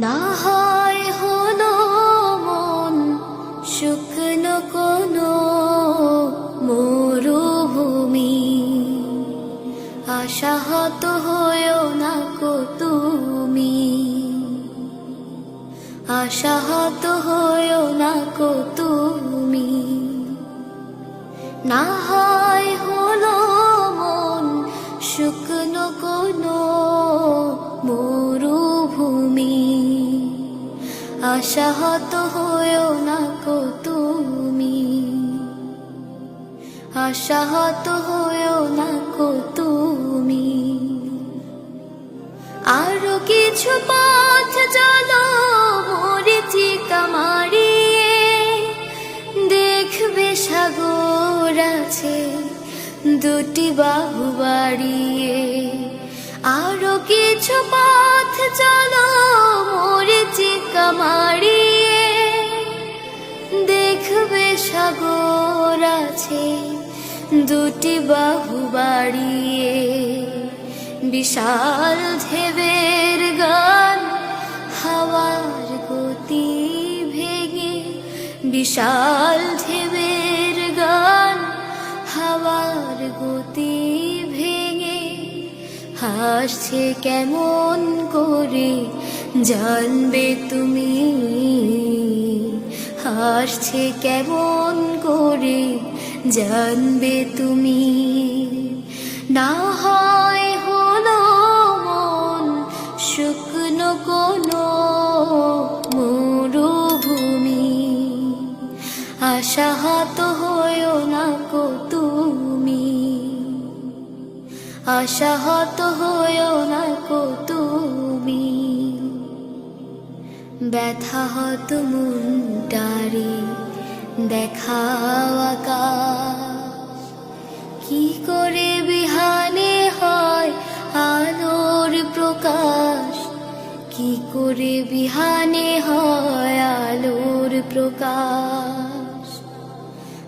না হয় হলো মন, শুকনো কোনো মরুভূমি। আশাহত হয়েও না কো তুমি। আশাহত হয়েও না কো তুমি। না হয় আশাহত হয়েও না কো তুমি। আশাহত হয়েও না কো তুমি। আরও কিছু পথ চলো মরিচিকা মারিয়ে দেখবে সাগর আছে, দুটি বাহু বাড়িয়ে। আরও কিছু পথ চলো মারিয়ে দেখবে সাগর আছে, দুটি বাহু বাড়িয়ে বিশাল ঢেবের গান হাওয়ার গতি ভেঙে বিশাল ঢেবের গান হাওয়ার গতি ভেঙে হাসছে কেমন করে জানবে তুমি হাসছে কেমন করে? জানবে তুমি না হয় হলো মন শুকনো কোনো মরুভূমি। আশাহত হয়েও না কো তুমি। আশাহত হয়েও না কো তুমি। ব্যথা হত মুন্টারে দেখাও কি করে বিহানে হয় আলোর প্রকাশ? কি করে বিহানে হয় আলোর প্রকাশ?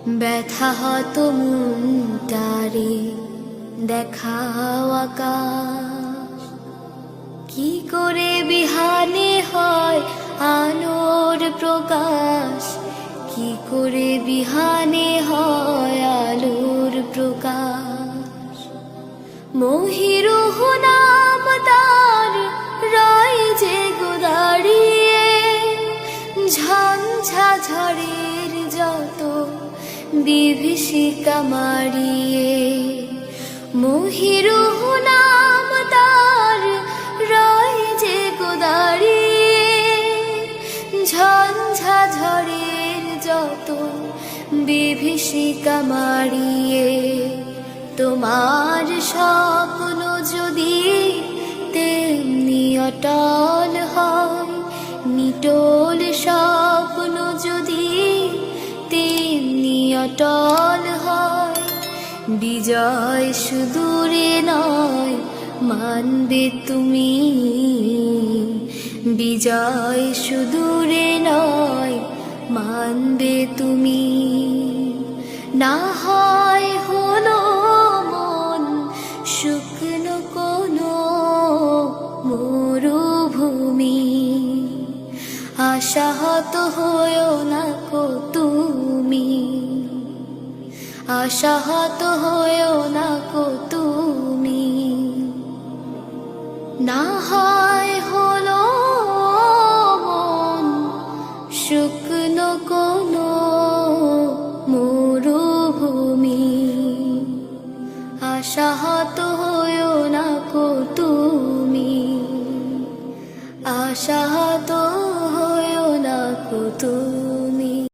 ব্যথা হত মুন্টারে দেখাও কি করে কি করে বিহানে হয় আলোর প্রকাশ? মহিরুহ নাম তার রায় যে গোদাড়িয়ে ঝঞ্ঝা ঝড়ের যত বিভীষিকা মারিয়ে মহিরুহ নাম তার বিভীষিকা মারিয়ে, তোমার স্বপ্ন যদি তেমনি অটল হয়, নিটোল স্বপ্ন যদি তেমনি অটল হয়, বিজয় সুদূরে নয়, মানবে তুমি। বিজয় সুদূরে নয় মানবে তুমি। না হয় হলো মন, শুকনো কোনো মরুভূমি। আশাহত হয়েও না কো তুমি। আশাহত হয়েও না কো তুমি। কোনো মরুভূমি। আশাহত